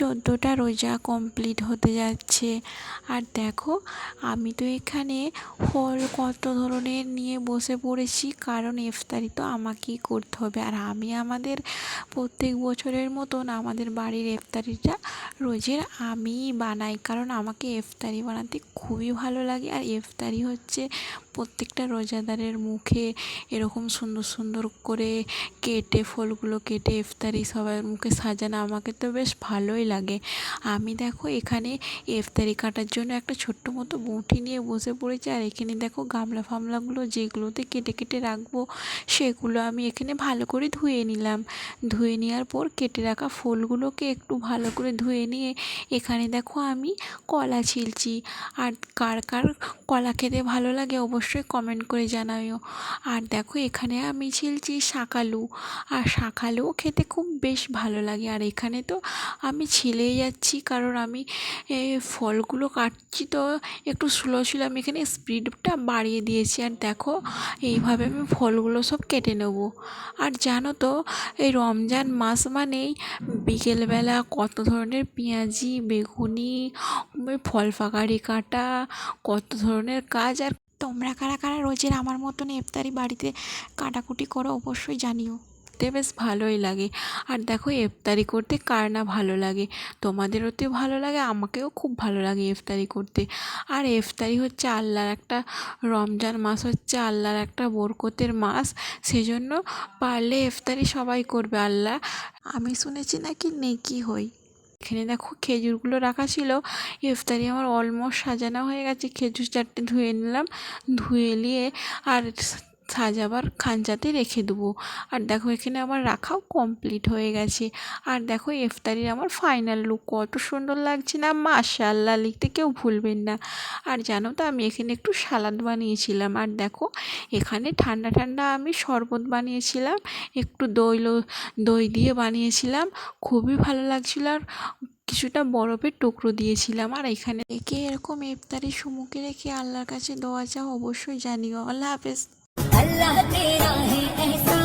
চোদ্দোটা রোজা কমপ্লিট হতে যাচ্ছে। আর দেখো, আমি তো এখানে ফল কত ধরনের নিয়ে বসে পড়েছি, কারণ ইফতারি তো আমাকেই করতে হবে। আর আমি আমাদের প্রত্যেক বছরের মতন আমাদের বাড়ির ইফতারিটা রোজের আমিই বানাই, কারণ আমাকে ইফতারি বানাতে খুবই ভালো লাগে। আর ইফতারি হচ্ছে প্রত্যেকটা রোজাদারের মুখে এরকম সুন্দর সুন্দর করে কেটে, ফলগুলো কেটে ইফতারি সবার মুখে সাজানো। আমাকে তো বেশ ভালোই লাগে। আমি দেখো এখানে ইফতারি কাটার জন্য একটা ছোট্ট মতো বঁটি নিয়ে বসে পড়েছি, আর এখানে দেখো গামলা ফামলাগুলো যেগুলোতে কেটে কেটে রাখব, সেগুলো আমি এখানে ভালো করে ধুয়ে নিলাম। ধুয়ে নেওয়ার পর কেটে রাখা ফুলগুলোকে একটু ভালো করে ধুয়ে নিয়ে এখানে দেখো আমি কলা ছিলছি। আর কার কার কলা খেতে ভালো লাগে অবশ্যই কমেন্ট করে জানাও আর দেখো এখানে আমি ছিলছি শাকালু আর শাকালুও খেতে খুব বেশ ভালো লাগে। আর এখানে তো আমি ছিলেই যাচ্ছি, কারণ আমি ফলগুলো কাটছি তো একটু স্লো ছিল, আমি এখানে স্পিডটা বাড়িয়ে দিয়েছি। আর দেখো, এইভাবে আমি ফলগুলো সব কেটে নেব। আর জানো তো, এই রমজান মাস মানেই বিকেলবেলা কত ধরনের পেঁয়াজি, বেগুনি ফল ফাঁকারি কাটা, কত ধরনের কাজ। আর তোমরা কারা কারা রোজের আমার মতন ইফতারি বাড়িতে কাটাকুটি করো, অবশ্যই জানিও। তে বেশ ভালোই লাগে। আর দেখো, ইফতারি করতে কার না ভালো লাগে? তোমাদেরও তো ভালো লাগে, আমাকেও খুব ভালো লাগে ইফতারি করতে। আর ইফতারি হচ্ছে আল্লাহর একটা, রমজান মাস হচ্ছে আল্লাহর একটা বরকতের মাস। সেজন্য পারলে ইফতারি সবাই করবে, আল্লাহ। আমি শুনেছি নাকি নেকি হই। এখানে দেখো, খেজুরগুলো রাখা ছিল। ইফতারি আমার অলমোস্ট সাজানো হয়ে গেছে। খেজুর চারটে ধুয়ে নিলাম, ধুয়ে নিয়ে আর সাজাবার খাঞ্চাতে রেখে দেবো। আর দেখো, এখানে আমার রাখাও কমপ্লিট হয়ে গেছে। আর দেখো, ইফতারির আমার ফাইনাল লুক কত সুন্দর লাগছে না মাশাল্লাহ লিখতে কেউ ভুলবেন না। আর জানো তো, আমি এখানে একটু সালাদ বানিয়েছিলাম। আর দেখো, এখানে ঠান্ডা ঠান্ডা আমি শরবত বানিয়েছিলাম, একটু দই দই দিয়ে বানিয়েছিলাম, খুবই ভালো লাগছিল। আর কিছুটা বরফের টুকরো দিয়েছিলাম। আর এখানে একে এরকম ইফতারি সুমুখে রেখে আল্লাহর কাছে দোয়া চাও অবশ্যই জানিও। আল্লাহ হাফেজ। अल्लाह तेरा है एहसान।